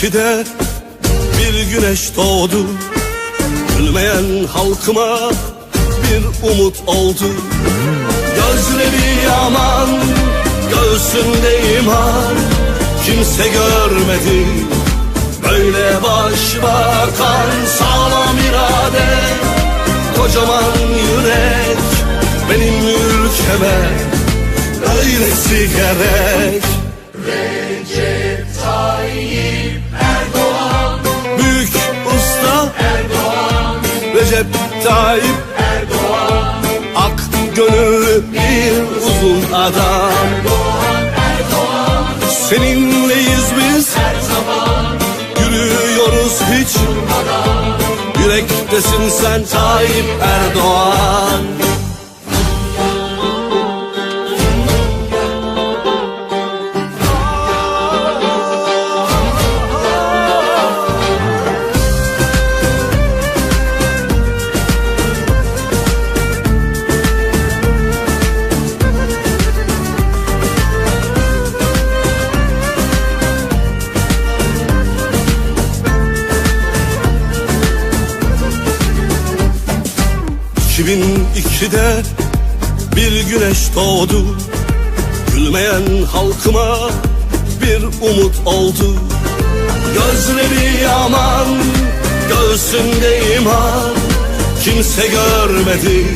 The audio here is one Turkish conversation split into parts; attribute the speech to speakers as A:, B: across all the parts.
A: 2002'de bir güneş doğdu. Gülmeyen halkıma bir umut oldu. Gözleri yaman, göğsünde iman Kimse görmedi. Böyle başbakan sağlam irade. Kocaman yürek benim ülkeme. Öylesi gerek. Büyük Tayyip Erdoğan. Ak gönüllü bir uzun adam. Seninleyiz biz. Her zaman Yürüyoruz hiç. Yürektesin sen Tayyip Erdoğan ...2002'de bir güneş doğdu. Gülmeyen halkıma bir umut oldu. Gözleri yaman, göğsünde iman. Kimse görmedi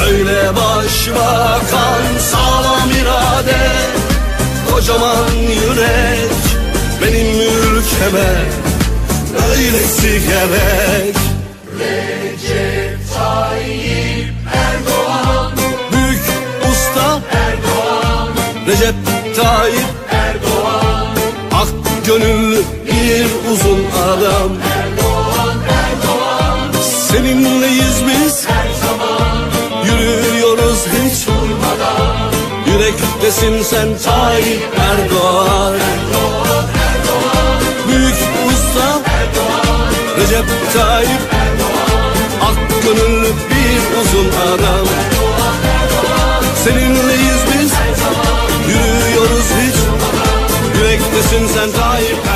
A: Böyle başbakan sağlam irade Kocaman yürek. Benim ülkeme Öylesi gerek. Büyük Recep Tayyip Erdoğan. Ak gönüllü bir uzun adam. Erdoğan Erdoğan Seninleyiz biz. Her zaman Yürüyoruz hiç durmadan. Yürektesin sen Tayyip Erdoğan. Erdoğan Erdoğan Büyük usta Erdoğan Recep Tayyip Ak gönüllü bir uzun adam. Seninleyiz biz Yürüyoruz sen Tayyip